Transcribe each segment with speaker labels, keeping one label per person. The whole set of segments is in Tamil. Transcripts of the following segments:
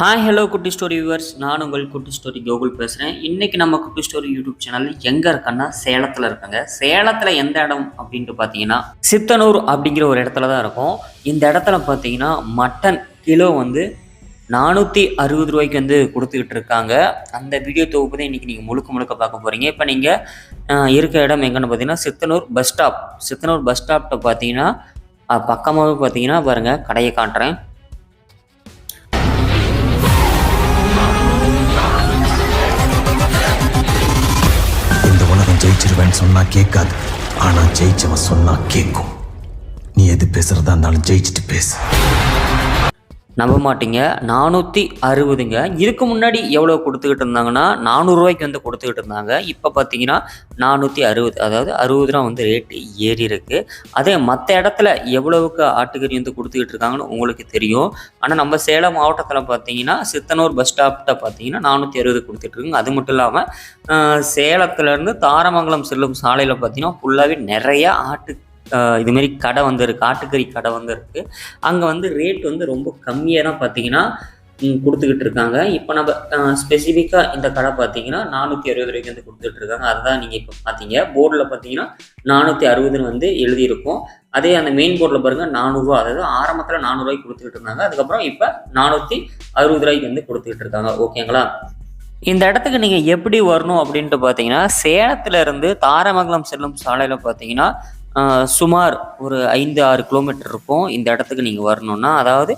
Speaker 1: ஹாய் ஹலோ குட்டி ஸ்டோரி வியூவர்ஸ் நான் உங்கள் குட்டி ஸ்டோரி கோகுல் பேசுகிறேன் இன்றைக்கி நம்ம குட்டி ஸ்டோரி யூடியூப் சேனல் எங்கே இருக்கன்னா சேலத்தில் இருக்காங்க. சேலத்தில் எந்த இடம் அப்படின்ட்டு பார்த்தீங்கன்னா சித்தனூர் அப்படிங்கிற ஒரு இடத்துல தான் இருக்கும். இந்த இடத்துல பார்த்தீங்கன்னா மட்டன் கிலோ வந்து நானூற்றி அறுபது ரூபாய்க்கு வந்து கொடுத்துக்கிட்டு இருக்காங்க. அந்த வீடியோ தொகுப்பு தான் இன்றைக்கி நீங்கள் முழுக்க முழுக்க பார்க்க போகிறீங்க இப்போ நீங்கள் இருக்க இடம் எங்கன்னு பார்த்தீங்கன்னா Sithanur bus stop Sithanur bus ஸ்டாப்கிட்ட பார்த்தீங்கன்னா பக்கமாகவே பார்த்தீங்கன்னா பாருங்கள் கடையை காட்டுறேன்
Speaker 2: சொன்னா கேட்காது. ஆனா ஜெயிச்சவன் சொன்னா கேட்கும். நீ எது பேசுறதா இருந்தாலும் ஜெயிச்சுட்டு பேசு.
Speaker 1: நம்ப மாட்டீங்க. நானூற்றி அறுபதுங்க. இதுக்கு முன்னாடி எவ்வளோ கொடுத்துக்கிட்டு இருந்தாங்கன்னா நானூறுரூவாய்க்கு வந்து கொடுத்துக்கிட்டு இருந்தாங்க. இப்போ பார்த்தீங்கன்னா நானூற்றி அறுபது அதாவது அறுபது ரூபா வந்து ரேட்டு ஏறி இருக்குது அதே மற்ற இடத்துல எவ்வளவுக்கு ஆட்டுக்கறி வந்து கொடுத்துக்கிட்டு இருக்காங்கன்னு உங்களுக்கு தெரியும். ஆனால் நம்ம சேலம் மாவட்டத்தில் பார்த்தீங்கன்னா சித்தனூர் பஸ் ஸ்டாப்கிட்ட பார்த்தீங்கன்னா நானூற்றி அறுபது கொடுத்துட்ருக்குங்க அது மட்டும் இல்லாமல் சேலத்துலேருந்து தாரமங்கலம் செல்லும் சாலையில் பார்த்தீங்கன்னா ஃபுல்லாகவே நிறையா ஆட்டு இதுமாரி கடை வந்துருக்கு ஆட்டுக்கறி கடை வந்துருக்கு. அங்கே வந்து ரேட் வந்து ரொம்ப கம்மியாக தான் பார்த்தீங்கன்னா கொடுத்துக்கிட்டு இருக்காங்க இப்போ நம்ம ஸ்பெசிஃபிக்காக இந்த கடை பார்த்தீங்கன்னா நானூற்றி அறுபது ரூபாய்க்கு வந்து கொடுத்துட்டு இருக்காங்க அதுதான் நீங்கள் இப்போ பார்த்தீங்க போர்டில் பார்த்தீங்கன்னா நானூற்றி அறுபதுன்னு வந்து எழுதியிருக்கும். அதே அந்த மெயின் போர்டில் பாருங்கள் நானூறுரூவா அதாவது ஆரம்பத்தில் நானூறுரூவாய்க்கு கொடுத்துக்கிட்டு இருந்தாங்க அதுக்கப்புறம் இப்போ நானூற்றி அறுபது ரூபாய்க்கு வந்து கொடுத்துக்கிட்டு இருக்காங்க ஓகேங்களா? இந்த இடத்துக்கு நீங்கள் எப்படி வரணும் அப்படின்ட்டு பார்த்தீங்கன்னா சேலத்துலேருந்து தாரமங்கலம் செல்லும் சாலையில் பார்த்தீங்கன்னா சுமார் ஒரு ஐந்து ஆறு கிலோமீட்டர் இருக்கும். இந்த இடத்துக்கு நீங்கள் வரணுன்னா அதாவது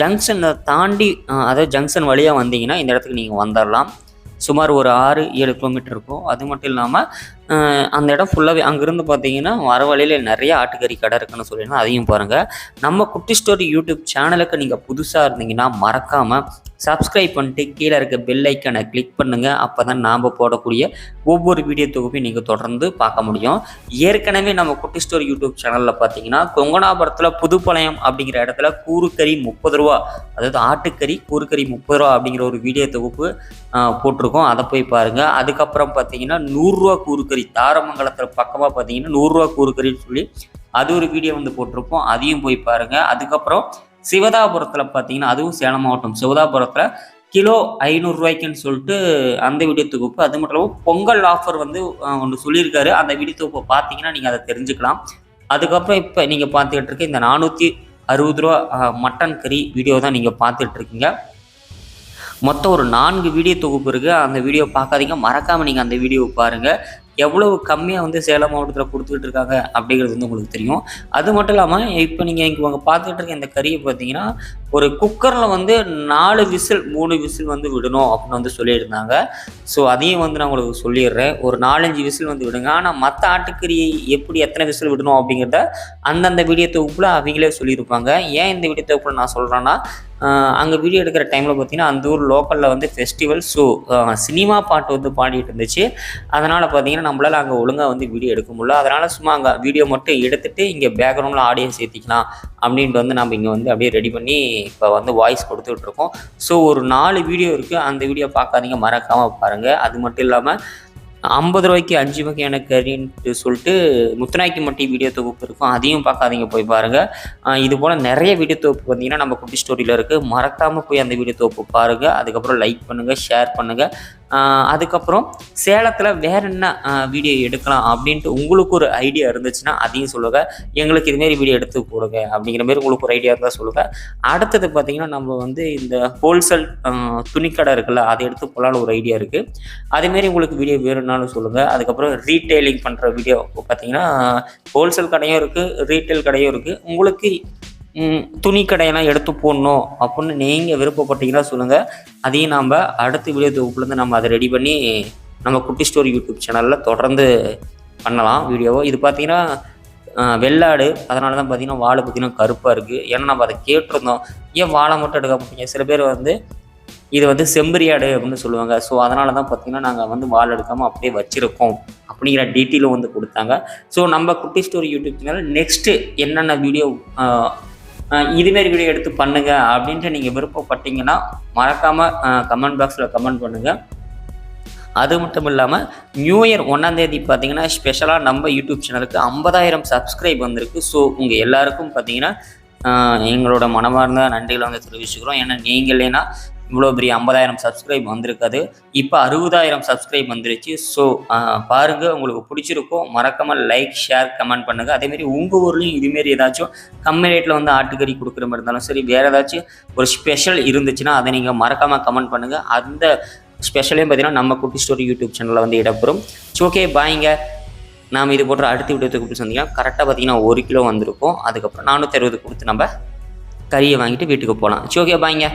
Speaker 1: ஜங்ஷனை தாண்டி அதாவது ஜங்ஷன் வழியாக வந்தீங்கன்னா இந்த இடத்துக்கு நீங்கள் வந்துடலாம் சுமார் ஒரு ஆறு ஏழு கிலோமீட்டர் இருக்கும். அது மட்டும் இல்லாமல் அந்த இடம் ஃபுல்லாகவே அங்கேருந்து பார்த்தீங்கன்னா வர வழியில் நிறைய ஆட்டுக்கறி கடை இருக்குன்னு சொல்லினா அதையும் பாருங்கள் நம்ம குட்டி ஸ்டோரி யூடியூப் சேனலுக்கு நீங்கள் புதுசாக இருந்தீங்கன்னா மறக்காமல் சப்ஸ்கிரைப் பண்ணிட்டு கீழே இருக்க பெல் ஐக்கனை கிளிக் பண்ணுங்கள் அப்போ தான் நாம் போடக்கூடிய ஒவ்வொரு வீடியோ தொகுப்பையும் நீங்கள் தொடர்ந்து பார்க்க முடியும். ஏற்கனவே நம்ம குட்டி ஸ்டோரி யூடியூப் சேனலில் பார்த்தீங்கன்னா கொங்கனாபுரத்தில் புதுப்பாளையம் அப்படிங்கிற இடத்துல கூறுக்கறி முப்பது ரூபா அதாவது ஆட்டுக்கறி கூறுக்கறி முப்பது ரூபா அப்படிங்கிற ஒரு வீடியோ தொகுப்பு போட்டிருக்கோம். அதை போய் பாருங்கள் அதுக்கப்புறம் பார்த்தீங்கன்னா நூறுரூவா கூறுக்கறி தாரமங்கலத்தில் பக்கமாக பார்த்தீங்கன்னா நூறுரூவா கூறுக்கறின்னு சொல்லி அது ஒரு வீடியோ வந்து போட்டிருப்போம் அதையும் போய் பாருங்கள் அதுக்கப்புறம் சிவதாபுரத்தில் பார்த்தீங்கன்னா அதுவும் சேலம் மாவட்டம். சிவதாபுரத்தில் கிலோ ஐநூறுரூவாய்க்குன்னு சொல்லிட்டு அந்த வீடியோ தொகுப்பு அது மட்டும் இல்லாமல் பொங்கல் ஆஃபர் வந்து ஒன்று சொல்லியிருக்காரு. அந்த வீடியோ தொகுப்பை பார்த்தீங்கன்னா நீங்கள் அதை தெரிஞ்சுக்கலாம். அதுக்கப்புறம் இப்போ நீங்கள் பார்த்துக்கிட்டு இருக்க இந்த நானூற்றி அறுபது ரூபா மட்டன் கறி வீடியோ தான் நீங்கள் பார்த்துட்டு இருக்கீங்க. மொத்தம் ஒரு நான்கு வீடியோ தொகுப்பு இருக்குது அந்த வீடியோ பார்க்காதீங்க மறக்காமல் நீங்கள் அந்த வீடியோவை பாருங்கள் எவ்வளவு கம்மியாக வந்து சேலம் மாவட்டத்தில் கொடுத்துக்கிட்டு இருக்காங்க அப்படிங்கிறது வந்து உங்களுக்கு தெரியும். அது மட்டும் இல்லாமல் இப்போ நீங்கள் இங்கே உங்கள் பார்த்துக்கிட்டு இருக்க இந்த கறியை பார்த்தீங்கன்னா ஒரு குக்கரில் வந்து நாலு விசில் மூணு விசில் வந்து விடணும் அப்படின்னு வந்து சொல்லியிருந்தாங்க. ஸோ அதையும் வந்து நான் உங்களுக்கு சொல்லிடுறேன். ஒரு நாலஞ்சு விசில் வந்து விடுங்க. ஆனால் மற்ற ஆட்டுக்கறியை எப்படி எத்தனை விசில் விடணும் அப்படிங்கிறத அந்தந்த வீடியோ தொகுப்பில் அவங்களே சொல்லியிருப்பாங்க. ஏன் இந்த வீடியோ தொகுப்பில் நான் சொல்கிறேன்னா அங்கே வீடியோ எடுக்கிற டைமில் பார்த்தீங்கன்னா அந்த ஊர் லோக்கலில் வந்து ஃபெஸ்டிவல் ஸோ சினிமா பாட்டு வந்து பாடிட்டு இருந்துச்சு. அதனால் பார்த்தீங்கன்னா நம்மளால் அங்கே ஒழுங்காக வந்து வீடியோ எடுக்க முடியல. அதனால் சும்மா அங்கே வீடியோ மட்டும் எடுத்துகிட்டு இங்கே பேக்ரவுண்டில் ஆடியோ சேர்த்திக்கலாம் அப்படின்ட்டு வந்து நம்ம இங்கே வந்து அப்படியே ரெடி பண்ணி இப்போ வந்து வாய்ஸ் கொடுத்துட்ருக்கோம் ஸோ ஒரு நாலு வீடியோ இருக்குது அந்த வீடியோ பார்க்காதீங்க மறக்காமல் பாருங்கள் அது மட்டும் இல்லாமல் ஐம்பது ரூபாய்க்கு அஞ்சு வகையான கறின்ட்டு சொல்லிட்டு முத்துநாய்க்கு மட்டி வீடியோ தொகுப்பு இருக்கும். அதையும் பார்க்காதீங்க போய் பாருங்கள் இது போல் நிறைய வீடியோ தொகுப்பு பார்த்தீங்கன்னா நம்ம குட்டி ஸ்டோரியில் இருக்குது மறக்காமல் போய் அந்த வீடியோ தொகுப்பு பாருங்கள் அதுக்கப்புறம் லைக் பண்ணுங்கள் ஷேர் பண்ணுங்கள் அதுக்கப்புறம் சேலத்தில் வேற என்ன வீடியோ எடுக்கலாம் அப்படின்ட்டு உங்களுக்கு ஒரு ஐடியா இருந்துச்சுன்னா அதையும் சொல்லுங்கள் எங்களுக்கு இதுமாரி வீடியோ எடுத்து போடுங்க அப்படிங்கிற மாதிரி உங்களுக்கு ஒரு ஐடியா இருந்தால் சொல்லுங்கள் அடுத்தது பார்த்தீங்கன்னா நம்ம வந்து இந்த ஹோல்சேல் துணிக்கடை இருக்குல்ல அதை எடுத்து போகலான்னு ஒரு ஐடியா இருக்குது அதேமாரி உங்களுக்கு வீடியோ வேணும்னாலும் சொல்லுங்கள் அதுக்கப்புறம் ரீட்டைலிங் பண்ணுற வீடியோ பார்த்தீங்கன்னா ஹோல்சேல் கடையும் இருக்குது ரீட்டைல் கடையும் இருக்குது உங்களுக்கு துணி கடையெல்லாம் எடுத்து போடணும் அப்படின்னு நீங்கள் விருப்பப்பட்டீங்கன்னா சொல்லுங்கள் அதையும் நாம் அடுத்த வீடியோ தொகுப்புலேருந்து நம்ம அதை ரெடி பண்ணி நம்ம குட்டி ஸ்டோரி யூடியூப் சேனலில் தொடர்ந்து பண்ணலாம் வீடியோவை இது பார்த்தீங்கன்னா வெள்ளாடு. அதனால தான் பார்த்தீங்கன்னா வாழை பார்த்தீங்கன்னா கருப்பாக இருக்குது ஏன்னா நம்ம அதை கேட்டிருந்தோம். ஏன் வாழை மட்டும் எடுக்க மாட்டீங்க? சில பேர் வந்து இது வந்து செம்பரியாடு அப்படின்னு சொல்லுவாங்க. ஸோ அதனால தான் பார்த்தீங்கன்னா நாங்கள் வந்து வால் எடுக்காமல் அப்படியே வச்சுருக்கோம் அப்படிங்கிற டீட்டெயிலும் வந்து கொடுத்தாங்க. ஸோ நம்ம குட்டி ஸ்டோரி யூடியூப் சேனல் நெக்ஸ்ட்டு என்னென்ன வீடியோ இதுமாரி வீடியோ எடுத்து பண்ணுங்க அப்படின்ட்டு நீங்கள் விருப்பப்பட்டீங்கன்னா மறக்காமல் கமெண்ட் பாக்ஸில் கமெண்ட் பண்ணுங்கள் அது மட்டும் இல்லாமல் நியூ இயர் ஒன்றாந்தேதி பார்த்தீங்கன்னா ஸ்பெஷலாக நம்ம யூடியூப் சேனலுக்கு ஐம்பதாயிரம் சப்ஸ்கிரைப் வந்திருக்கு. ஸோ உங்கள் எல்லாருக்கும் பார்த்தீங்கன்னா எங்களோட மனமார்ந்த நன்றிகளை வந்து தெரிவிச்சுக்கிறோம். ஏன்னா நீங்கள் இல்லைன்னா இவ்வளோ பெரிய ஐம்பதாயிரம் சப்ஸ்கிரைப் வந்திருக்காது. இப்போ அறுபதாயிரம் சப்ஸ்கிரைப் வந்துருச்சு. ஸோ பாருங்கள் உங்களுக்கு பிடிச்சிருக்கும். மறக்காமல் லைக் ஷேர் கமெண்ட் பண்ணுங்கள் அதேமாரி உங்கள் ஊர்லேயும் இதுமாரி ஏதாச்சும் கம்மி ரேட்டில் வந்து ஆட்டுக்கறி கொடுக்குற மாதிரி இருந்தாலும் சரி வேறு ஏதாச்சும் ஒரு ஸ்பெஷல் இருந்துச்சுன்னா அதை நீங்கள் மறக்காமல் கமெண்ட் பண்ணுங்கள் அந்த ஸ்பெஷலையும் பார்த்தீங்கன்னா நம்ம குட்டி ஸ்டோரி யூடியூப் சேனலில் வந்து இடப்படும் ஓகே பாய்ங்க நாம் இது போன்ற அடுத்த வீடியோத்துக்கு சந்திக்கலாம். கரெக்டாக பார்த்தீங்கன்னா ஒரு கிலோ வந்திருக்கும். அதுக்கப்புறம் நானூற்றி அறுபது கொடுத்து நம்ம கறியை வாங்கிட்டு வீட்டுக்கு போகலாம். ஓகே பாய்ங்க